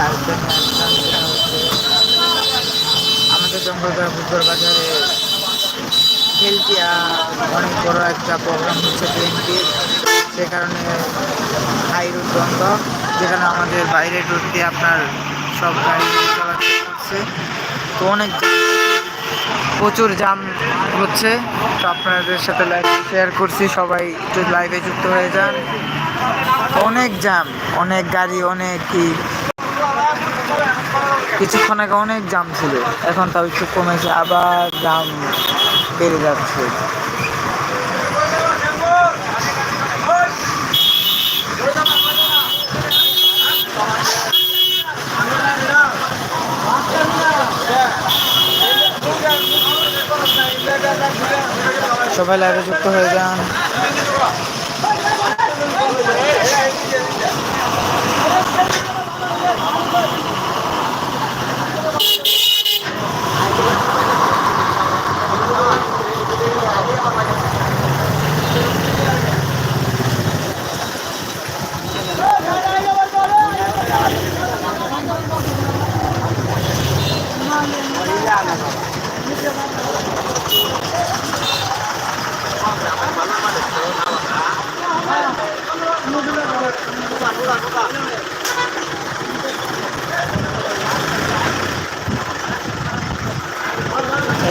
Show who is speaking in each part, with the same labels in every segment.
Speaker 1: সেটা হচ্ছে আমাদের জঙ্গলপাড়া বুধবার বাজারে খেলতিয়া অনেক বড় একটা প্রোগ্রাম হচ্ছে বিএনপির সে কারণে হাই রুট বন্ধ, যেখানে আমাদের বাইরে রুট দিয়ে আপনার সব গাড়ি করছে। তো অনেক প্রচুর জাম হচ্ছে। তো আপনাদের সাথে লাইভ শেয়ার করছি, সবাই একটু লাইভে যুক্ত হয়ে যান। অনেক জ্যাম, অনেক গাড়ি, অনেক কি কিছুক্ষণ আগে অনেক জাম ছিল, এখন তাও একটু কমেছে, আবার জাম বেড়ে যাচ্ছে। সবাই লাইভে যুক্ত হয়ে যান।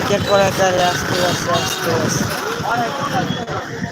Speaker 1: একের পর এক আসতে আসতে আসতে আসতে।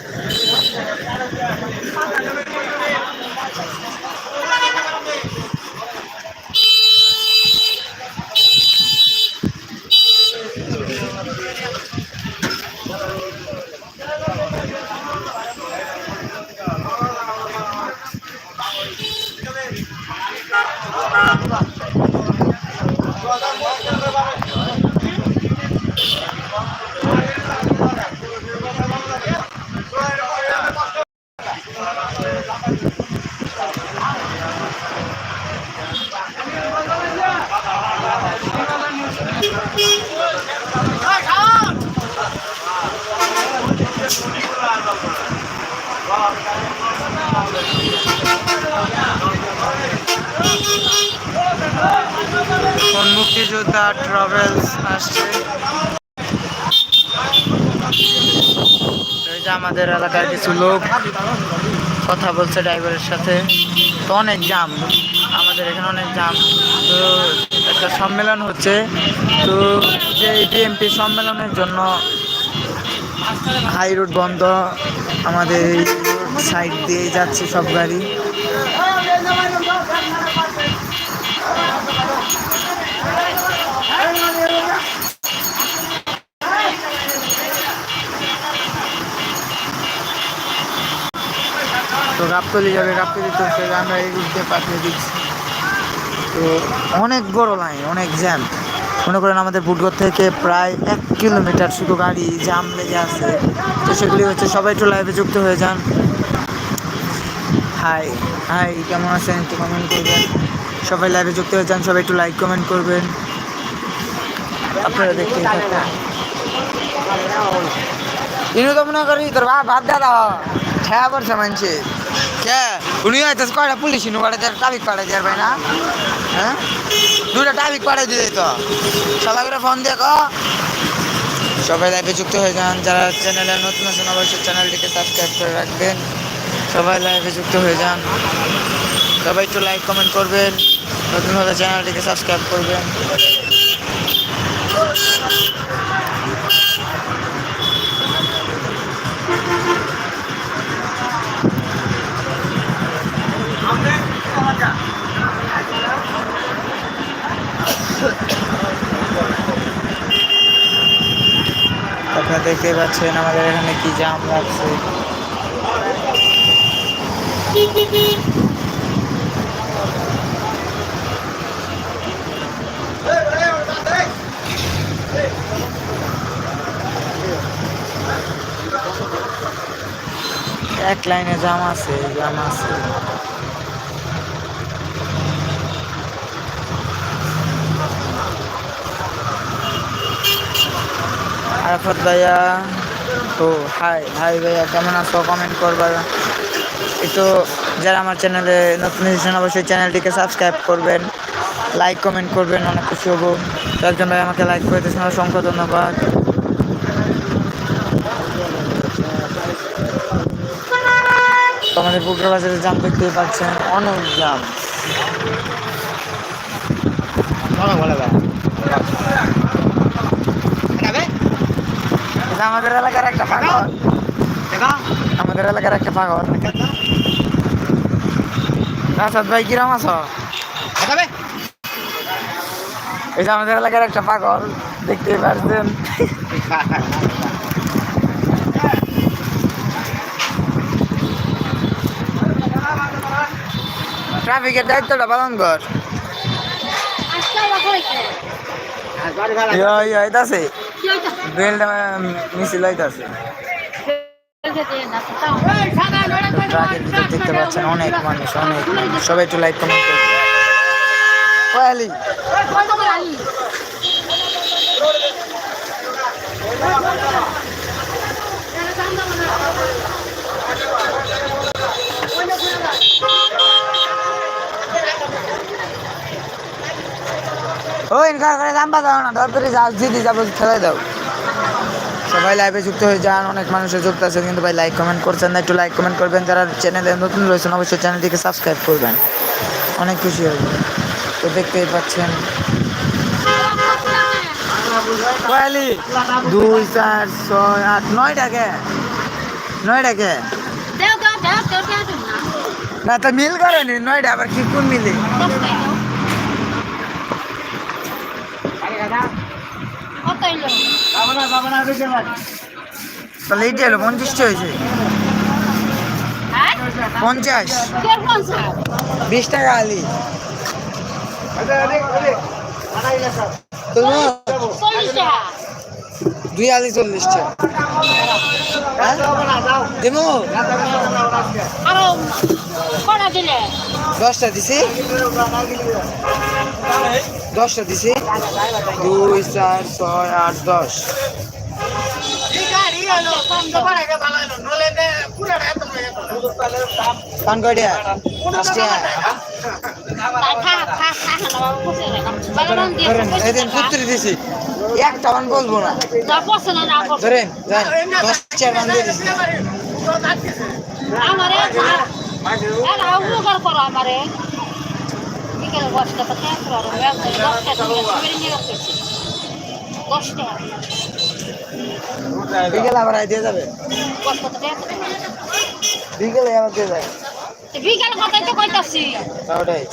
Speaker 1: মুক্তিযোদ্ধা ট্রাভেলস আসছে। এই যে আমাদের এলাকার কিছু লোক কথা বলছে ড্রাইভারের সাথে। তো অনেক জাম। আমাদের এখানে অনেক জাম। তো একটা সম্মেলন হচ্ছে। তো যে বিএমপি সম্মেলনের জন্য হাই রোড বন্ধ। আমাদের সাইড দিয়ে যাচ্ছে সব গাড়ি। তো গাবতলি যাবে, গাবতলি তো সে আমরা এই রুট পাঠিয়ে দিচ্ছি। তো অনেক বড় লাইন অনেক জ্যাম মনে করেন আমাদের বুটগড় থেকে প্রায় এক কিলোমিটার শুধু গাড়ি জ্যাম লেগে আছে। তো সেগুলি হচ্ছে সবাই একটু লাইভে যুক্ত হয়ে যান। হাই হাই কেমন আছেন? একটু কমেন্ট করবেন। সবাই লাইভে যুক্ত হয়ে যান, সবাই একটু লাইক কমেন্ট করবেন। আপনারা দেখতে থাকুন। ইনু তো মনে করি তোর বাপ ভাত দাদা ঠেয়া পড়ছে মানছে কে উনি হয়তো কয়টা পুলিশ ইনু পাড়ে দেয় ট্রাফিক পাড়ে দেয় ভাই না? হ্যাঁ? দুটা ট্রাফিক পাড়ে দিয়ে তো। সবাই করে ফোন কো সবাই লাইভে যুক্ত হয়ে যান। যারা চ্যানেলে নতুন আছেন, অবশ্যই চ্যানেলটিকে সাবস্ক্রাইব করে রাখবেন। সবাই লাইভে যুক্ত হয়ে যান। সবাই একটু লাইক কমেন্ট করবেন। নতুন হলে চ্যানেলটিকে সাবস্ক্রাইব করবেন। দেখতে পাচ্ছেন আমাদের এখানে কি জাম লাগছে। এক লাইনে জাম আছে জাম আছে। আরাফাত ভাইয়া। ও হাই হাই ভাইয়া, কেমন আছো? কমেন্ট করবা। একটু যারা আমার চ্যানেলে নতুন এসেছেন, অবশ্যই চ্যানেলটিকে সাবস্ক্রাইব করবেন। লাইক কমেন্ট করবেন, অনেক খুশি হব। তো একজন ভাই আমাকে লাইক করে দিয়েছেন অসংখ্য ধন্যবাদ। তো আমাদের বুকরা বাজারে জাম দেখতেই পাচ্ছেন, অনেক জাম। এটা আমাদের এলাকার একটা পাগল। আমাদের এলাকার একটা পাগল। রাসাদ ভাই কিরাম আছো? এটা আমাদের এলাকার একটা পাগল দেখতে পারছেন। ট্রাফিকের দায়িত্বটা পালন কর। ইয়া ইয়া এটা আছে। বেলটা মিছিল হইতাছে ট্রাকের ভিতর দেখতে পাচ্ছেন অনেক মানুষ অনেক মানুষ সবাই একটু লাইক কমেন্ট করবে। কয়ালি ওই ইনকার করে দাম বাজাও না তাড়াতাড়ি যাও দিদি যাব খেলে দাও। সবাই লাইভে যুক্ত হয়ে যান, অনেক মানুষের যুক্ত আছে কিন্তু ভাই লাইক কমেন্ট করছেন না, একটু লাইক কমেন্ট করবেন। যারা চ্যানেলে নতুন রয়েছেন, অবশ্যই চ্যানেলটিকে সাবস্ক্রাইব করবেন। অনেক খুশি হব। তো দেখতেই পাচ্ছেন। দুই, চার, ছয়, আট নয়টাকে নয়টাকে না, তো মিল করেনি, নয়টা, আবার কি, কোন মিলে? তাহলে এইটা হলো পঞ্চাশটা হয়েছে। পঞ্চাশ। বিশ টাকা আলি। দুই আলি চল্লিশটা হ্যাঁ? দেবো দশটা দিছি। দশটা দিছি। দুই, চার, ছয়, আট, দশ। এদিন একটা মান বলব না। ধরেন
Speaker 2: আমারে বিকেলে বসটা তো খেয়ে করো দশটা দশটা
Speaker 1: বিকেলে আবার দিয়ে যাবে।
Speaker 2: বসটা তো
Speaker 1: বিকেলে আবার দিয়ে যাবে।
Speaker 2: বিকেল কথাই তো কইতাছি
Speaker 1: ওটাই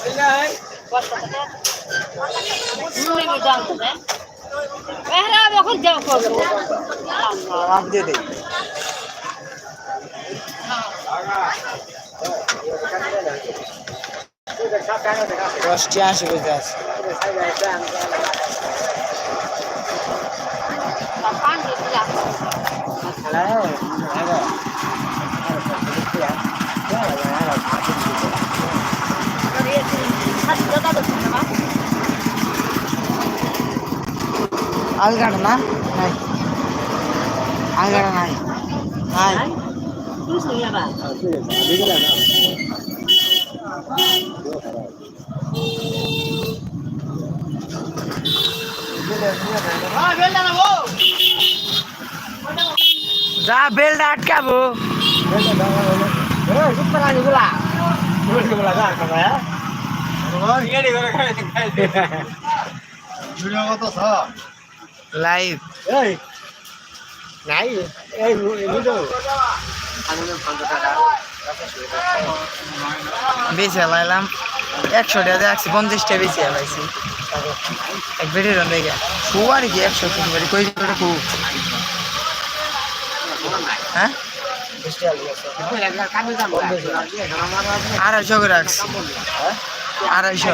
Speaker 2: বসটা তো শুনে মি জানতো না এহরা যখন যাও করব
Speaker 1: দিয়ে দেই দশটি আশি বুঝতে আছে আলগাড়া না নাই আলগাড়া নাই নাই যা বেলটা আটকাবো। লাইভ
Speaker 3: নাই এই
Speaker 1: বেশি লাইলাম একশো টাকা একশো পঞ্চাশ বেশি লাইছি এক বেড়ে রন্ধে গিয়া খুব আর কি একশো তিন বেড়ে কই খুব হ্যাঁ? আড়াইশো করে রাখছি। আড়াইশো।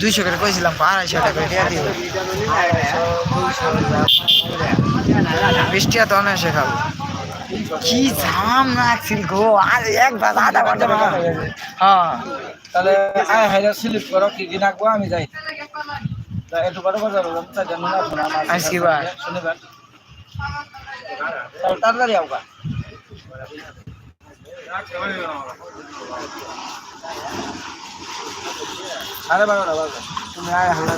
Speaker 1: দুইশো করে কইছিলাম, আড়াইশো টাকা দিয়ে দিব। বৃষ্টি এত অনায়াসে খাব। কি জাম লাগছিল গো আর এক ভাত আধা ঘণ্টা হয়ে
Speaker 3: তাহলে আয় হাইরা স্লিপ করো কি কি নাকবো আমি যাই। একটু বড় করে যাব তার জন্য না ফোন আমার শনিবার তাড়াতাড়ি আওগা
Speaker 4: সাড়ে বারোটা বাজে তুমি আয় হালা